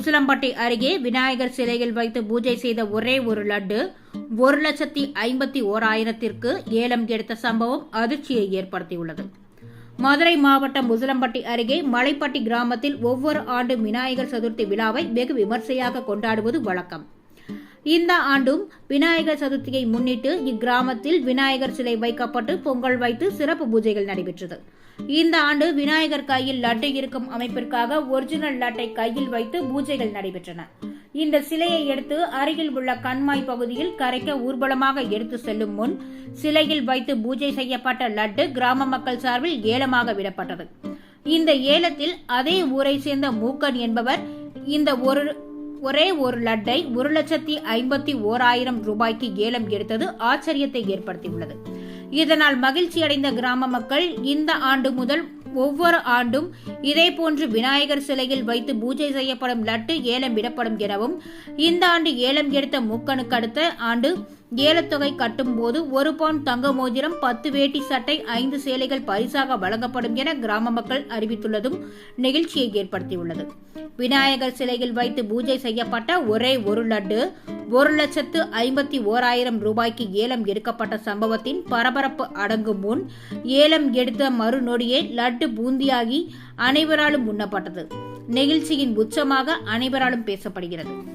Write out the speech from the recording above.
உசிலம்பட்டி அருகே விநாயகர் சிலையில் வைத்து பூஜை செய்த ஒரே ஒரு லட்டு ஒரு லட்சத்தி ஐம்பத்தி ஓராயிரத்திற்கு ஏலம் எடுத்த சம்பவம் அதிர்ச்சியை ஏற்படுத்தியுள்ளது. மதுரை மாவட்டம் உசிலம்பட்டி அருகே மலைப்பட்டி கிராமத்தில் ஒவ்வொரு ஆண்டு விநாயகர் சதுர்த்தி விழாவை வெகு விமர்சையாக கொண்டாடுவது வழக்கம். இந்த ஆண்டும் விநாயகர் சதுர்த்தியை முன்னிட்டு இக்கிராமத்தில் விநாயகர் சிலை வைக்கப்பட்டு பொங்கல் வைத்து சிறப்பு பூஜைகள் நடைபெற்றது. இந்த ஆண்டு விநாயகர் கையில் லட்டு இருக்கும் அமைப்பிற்காக ஒரிஜினல் லட்டை கையில் வைத்து பூஜைகள் நடைபெற்றன. இந்த சிலையை எடுத்து அருகில் உள்ள கண்மாய் பகுதியில் கரைக்க ஊர்வலமாக எடுத்து செல்லும் முன் சிலையில் வைத்து பூஜை செய்யப்பட்ட லட்டு கிராம மக்கள் சார்பில் ஏலமாக விடப்பட்டது. இந்த ஏலத்தில் அதே ஊரை சேர்ந்த மூக்கன் என்பவர் இந்த ஒரு ஒரே ஒரு லட்டை ஒரு லட்சத்தி ஐம்பத்தி ஓராயிரம் ரூபாய்க்கு ஏலம் எடுத்தது ஆச்சரியத்தை ஏற்படுத்தியுள்ளது. இதனால் மகிழ்ச்சியடைந்த கிராம மக்கள் இந்த ஆண்டு முதல் ஒவ்வொரு ஆண்டும் இதேபோன்று விநாயகர் சிலையில் வைத்து பூஜை செய்யப்படும் லட்டு ஏலம் விடப்படும் எனவும் இந்த ஆண்டு ஏலம் எடுத்த மூக்கனுக்கு அடுத்த ஆண்டு ஏலத்தொகை கட்டும் போது ஒரு பவுன் தங்க மோதிரம் பத்து வேட்டி சட்டை ஐந்து சேலைகள் பரிசாக வழங்கப்படும் என கிராம மக்கள் அறிவித்துள்ளதும் நெகிழ்ச்சியை ஏற்படுத்தியுள்ளது. விநாயகர் சிலையில் வைத்து பூஜை செய்யப்பட்ட ஒரே ஒரு லட்டு ஒரு லட்சத்து ஐம்பத்தி ஓராயிரம் ரூபாய்க்கு ஏலம் எடுக்கப்பட்ட சம்பவத்தின் பரபரப்பு அடங்கும் முன் ஏலம் எடுத்த மறுநொடியே லட்டு பூந்தியாகி அனைவராலும் உண்ணப்பட்டது. நெகிழ்ச்சியின் உச்சமாக அனைவராலும் பேசப்படுகிறது.